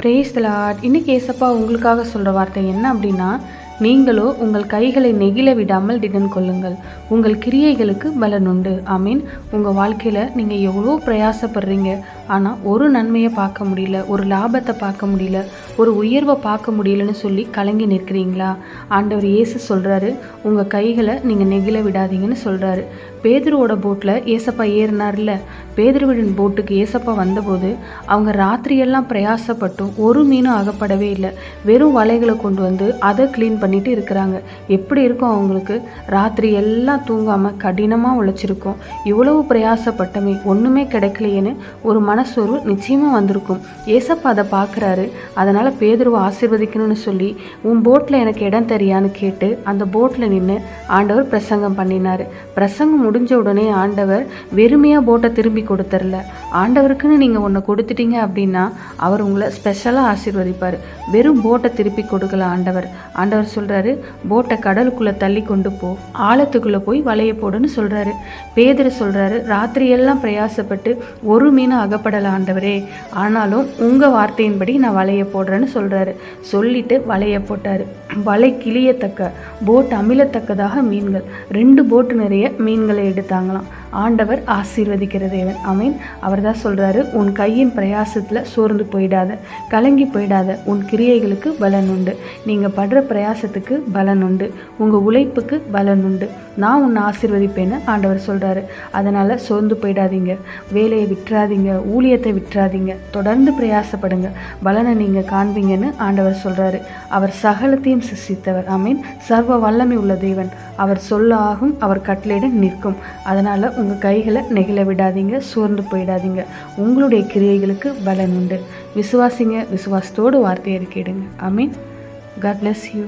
Brace Lord இன்னைக்கு ஏசப்பா உங்களுக்காக சொல்கிற வார்த்தை என்ன அப்படின்னா நீங்களோ உங்கள் கைகளை நெகிழ விடாமல் திடன் கொள்ளுங்கள் உங்கள் கிரியைகளுக்கு பலன் உண்டு. மீன் உங்கள் வாழ்க்கையில் நீங்கள் எவ்வளோ பிரயாசப்படுறீங்க. ஆனால் ஒரு நன்மையை பார்க்க முடியல ஒரு லாபத்தை பார்க்க முடியல ஒரு உயர்வை பார்க்க முடியலன்னு சொல்லி கலங்கி நிற்கிறீங்களா? ஆண்டவர் இயேசு சொல்கிறாரு உங்கள் கைகளை நீங்கள் நெகிழ விடாதீங்கன்னு சொல்கிறாரு பேதுருவோட போட்டில் ஏசப்பா ஏறினார்ல. பேதுருவின் போட்டுக்கு ஏசப்பா வந்தபோது அவங்க ராத்திரியெல்லாம் பிரயாசப்பட்டும் ஒரு மீனும் அகப்படவே இல்லை. வெறும் வலைகளை கொண்டு வந்து அதை க்ளீன் பண்ணிட்டு இருக்கிறாங்க. எப்படி இருக்கும் அவங்களுக்கு? ராத்திரி எல்லாம் தூங்காமல் கடினமாக உழைச்சிருக்கோம். இவ்வளவு பிரயாசப்பட்டமே ஒன்றுமே கிடைக்கலையேன்னு ஒரு மனசொரு நிச்சயமாக வந்திருக்கும். ஏசப்பா அதை பார்க்குறாரு. அதனால் பேதுருவை ஆசீர்வதிக்கணும்னு சொல்லி உன் போட்டில் எனக்கு இடம் தெரியான்னு கேட்டு அந்த போட்டில் நின்று ஆண்டவர் பிரசங்கம் பண்ணினார். பிரசங்கம் முடிஞ்ச உடனே ஆண்டவர் வெறுமையாக போட்டை திரும்பி கொடுத்துர்ல. ஆண்டவருக்குன்னு நீங்கள் ஒன்று கொடுத்துட்டீங்க அப்படின்னா அவர் உங்களை ஸ்பெஷலாக ஆசீர்வதிப்பார். வெறும் போட்டை திருப்பி கொடுக்கல ஆண்டவர். ஆண்டவர் சொல்கிறாரு போட்டை கடலுக்குள்ளே தள்ளி கொண்டு போ. ஆழத்துக்குள்ளே போய் வலைய போடுன்னு சொல்கிறாரு பேதர் சொல்கிறாரு ராத்திரியெல்லாம் பிரயாசப்பட்டு ஒரு மீன் புறப்படலை ஆண்டவரே. ஆனாலும் உங்கள் வார்த்தையின்படி நான் வலையை போடுறேன்னு சொல்கிறாரு சொல்லிட்டு வலையை போட்டார். வலை கிளியத்தக்க போட் அமிலத்தக்கதாக மீன்கள். ரெண்டு போட்டு நிறைய மீன்களை எடுத்தாங்களாம். ஆண்டவர் ஆசீர்வதிக்கிற தேவன் அவன் அவர் தான் சொல்கிறாரு உன் கையின் பிரயாசத்தில் சோர்ந்து போயிடாத கலங்கி போயிடாத உன் கிரியைகளுக்கு பலன் உண்டு. நீங்கள் படுற பிரயாசத்துக்கு பலன் உண்டு. உங்கள் உழைப்புக்கு பலன் உண்டு. நான் உன்னை ஆசீர்வதிப்பேன்னு ஆண்டவர் சொல்கிறாரு அதனால் சோர்ந்து போயிடாதீங்க. வேலையை விட்டுறாதீங்க. ஊழியத்தை விட்டுறாதீங்க. தொடர்ந்து பிரயாசப்படுங்க. பலனை நீங்கள் காண்பீங்கன்னு ஆண்டவர் சொல்கிறாரு அவர் சகலத்தையும் சிருஷ்டித்தவர். ஐ சர்வ வல்லமை உள்ள தேவன். அவர் சொல்ல ஆகும் அவர் கட்டளையிட நிற்கும். அதனால் உங்கள் கைகளை நெகிழ விடாதீங்க சோர்ந்து போயிடாதீங்க. உங்களுடைய கிரியைகளுக்கு பலன் உண்டு. விசுவாசிங்க விசுவாசத்தோடு வார்த்தையை இருக்கிடுங்க I mean God bless you